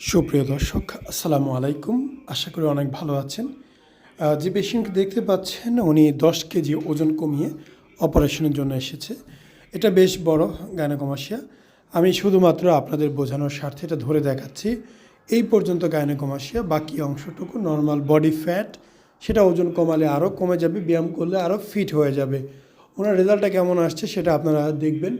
সুপ্রিয় দর্শক, আসসালামু আলাইকুম। আশা করি অনেক ভালো আছেন। যে পেশেন্ট দেখতে পাচ্ছেন, উনি দশ কেজি ওজন কমিয়ে অপারেশনের জন্য এসেছে। এটা বেশ বড় গায়নোকমাসিয়া আমি শুধুমাত্র আপনাদের বোঝানোর স্বার্থে এটা ধরে দেখাচ্ছি। এই পর্যন্ত গায়নোকমাসিয়া বাকি অংশটুকু নর্মাল বডি ফ্যাট সেটা ওজন কমালে আরও কমে যাবে, ব্যায়াম করলে আরও ফিট হয়ে যাবে। ওনার রেজাল্টটা কেমন আসছে, সেটা আপনারা দেখবেন।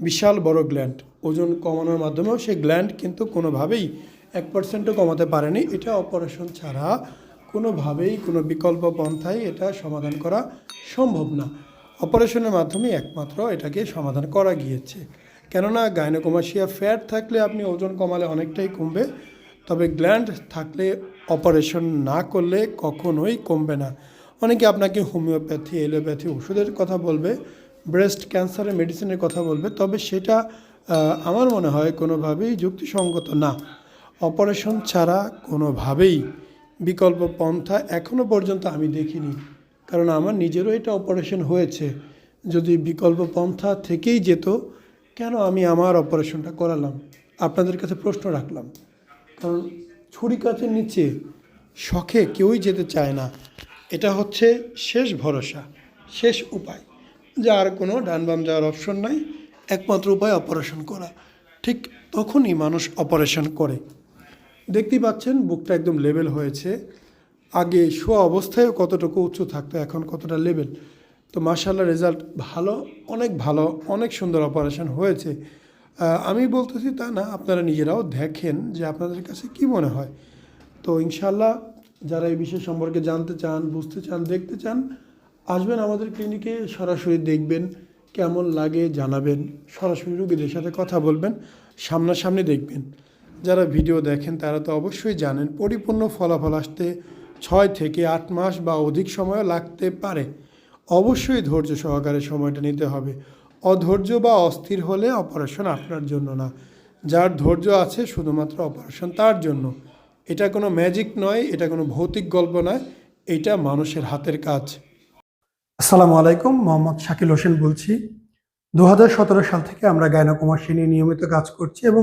বিশাল বড় গ্ল্যান্ড ওজন কমানোর মাধ্যমেও সেই গ্ল্যান্ড কিন্তু কোনোভাবেই এক পার্সেন্টও কমাতে পারেনি। এটা অপারেশন ছাড়া কোনোভাবেই কোনো বিকল্প পন্থায় এটা সমাধান করা সম্ভব না। অপারেশনের মাধ্যমে একমাত্র এটাকে সমাধান করা গিয়েছে। কেননা গাইনোকমাসিয়া ফ্যাট থাকলে আপনি ওজন কমালে অনেকটাই কমবে, তবে গ্ল্যান্ড থাকলে অপারেশন না করলে কখনোই কমবে না। অনেকে আপনাকে হোমিওপ্যাথি, এলোপ্যাথি ওষুধের কথা বলবে ব্রেস্ট ক্যান্সারের মেডিসিনের কথা বলবে, তবে সেটা আমার মনে হয় কোনোভাবেই যুক্তিসঙ্গত না। অপারেশন ছাড়া কোনোভাবেই বিকল্প পন্থা এখনও পর্যন্ত আমি দেখিনি। কারণ আমার নিজেরও এটা অপারেশন হয়েছে। যদি বিকল্প পন্থা থেকেই যেত, কেন আমি আমার অপারেশনটা করালাম? আপনাদের কাছে প্রশ্ন রাখলাম। কারণ ছুরি কাচের নিচে শখে কেউই যেতে চায় না। এটা হচ্ছে শেষ ভরসা, শেষ উপায়। যে আর কোনো ডান বাম যাওয়ার অপশন নাই। একমাত্র উপায় অপারেশন করা। ঠিক তখনই মানুষ অপারেশন করে। দেখতেই পাচ্ছেন, বুকটা একদম লেভেল হয়েছে। আগে শোয়া অবস্থায়ও কতটুকু উঁচু থাকতো, এখন কতটা লেভেল তো মার্শাল্লাহ রেজাল্ট ভালো, অনেক ভালো, অনেক সুন্দর অপারেশন হয়েছে। আমি বলতেছি তা না, আপনারা নিজেরাও দেখেন যে আপনাদের কাছে কি মনে হয়। তো ইনশাল্লাহ যারা এই বিষয় সম্পর্কে জানতে চান, বুঝতে চান, দেখতে চান, আসবেন আমাদের ক্লিনিকে সরাসরি দেখবেন, কেমন লাগে জানাবেন, সরাসরি রুগীদের সাথে কথা বলবেন, সামনাসামনি দেখবেন। যারা ভিডিও দেখেন, তারা তো অবশ্যই জানেন, পরিপূর্ণ ফলাফল আসতে ছয় থেকে আট মাস বা অধিক সময়ও লাগতে পারে। অবশ্যই ধৈর্য সহকারে সময়টা নিতে হবে। অধৈর্য বা অস্থির হলে অপারেশন আপনার জন্য না। যার ধৈর্য আছে, শুধুমাত্র অপারেশন তার জন্য। এটা কোনো ম্যাজিক নয়, এটা কোনো ভৌতিক গল্প নয়, এটা মানুষের হাতের কাজ। আসসালামু আলাইকুম, মোহাম্মদ শাকিল হোসেন বলছি। দু হাজার সতেরো সাল থেকে আমরা গায়নাকুমাসী নিয়ে নিয়মিত কাজ করছি এবং